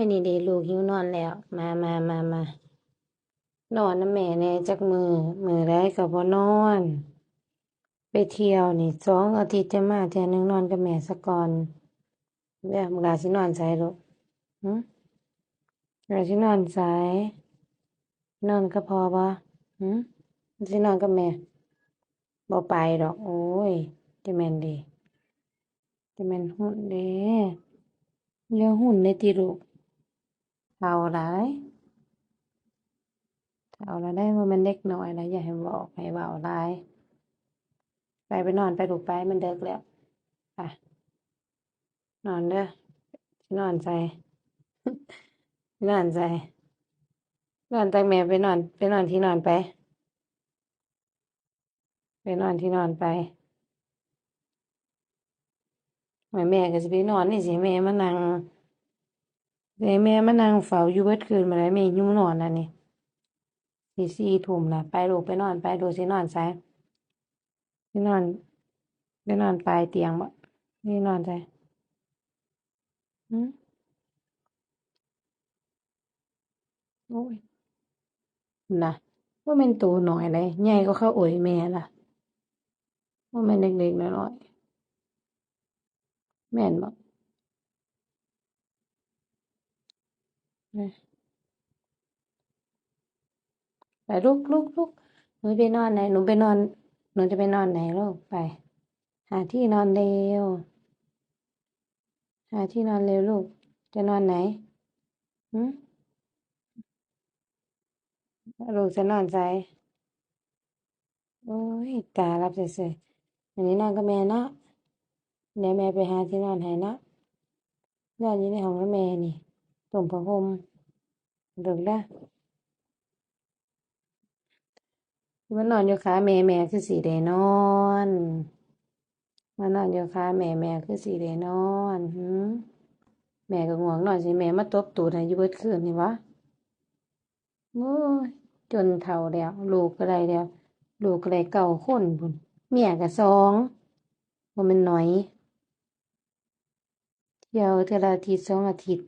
ยนี่เด้ลูกหิวนอนแล้ว มามามา มานอนนำแม่แน่จักมือ มือใดก็บ่นอน ไปเที่ยวนี่สองอาทิตย์จะมาเทื่อหนึ่งนอนกับแม่ซะก่อนเด้อบักหลาสินอนไสลูกหึบักหลาสินอนไสนอนกับพ่อบ่หึสินอนกับแม่บ่ไปดอก โอ้ยจะแมนด้จะแมนหุ่นเด้อย่าหุ่นเด้ติลูก เฒ่าหลายเฒ่าแล้วได้บ่แม่นเด็กน้อยแล้วอย่าให้บอกให้เว้าหลายไปไปนอนไปลูกไปมันเดึกแล้วไปนอนเด้อนอนไสสินอนไสนอนตักแม่ไปนอน ไปนอนที่นอนไป ไปนอนที่นอนไปโอ้ยแม่ก็สิไปนอนนี่สิแม่มานั่ง สิให้แม่มานั่งเฝ้าอยู่เบิดคืนบ่ได้แม่หิวนอนแล้วนี่สิสี่ทุ่มล้วไปลูกไปนอนไปลูสินอนไสสินอนไปนอนปลายเตียงบ่สินอนไสหึโอ้ยน่ะบ่แม่นโตน้อยเลยใหญ่กว่าเขาโอยแม่ล่ะบ่แม่นเด็กๆน้อยๆแม่นบ่เออ ไปลุกลุกลุกหนูไปนอนไหน หนูไปนอน หนูจะไปนอนไหนลูกไป หาที่นอนเร็ว หาที่นอนเร็วลูก จะนอนไหนหึลูกจะนอนไสโอ้ยตาหลับซื่อๆอันนี้นอนกับแม่นะเดี๋ยวแม่ไปหาที่นอนให้นะนอนอยู่ในห้องกับแม่นี่ ตุ่มผ้าห่มลูกเด้อมานนอนอยู่ขาแม่แม่คือสิได้นอนมานนอนอยู่ขาแม่แม่คือสิได้นอนหึแม่ก็ง่วงนอนสิแม่มาตบตูดให้อยู่เบิดคืนนี่วะโอ้ยจนเฒ่าแล้ว ลูกก็ได้แล้ว ลูกก็ได้เก้าคนพู้นเมียก็สองบ่แม่นน้อยเที่ยวเทื่อละอาทิตย์สองอาทิตย์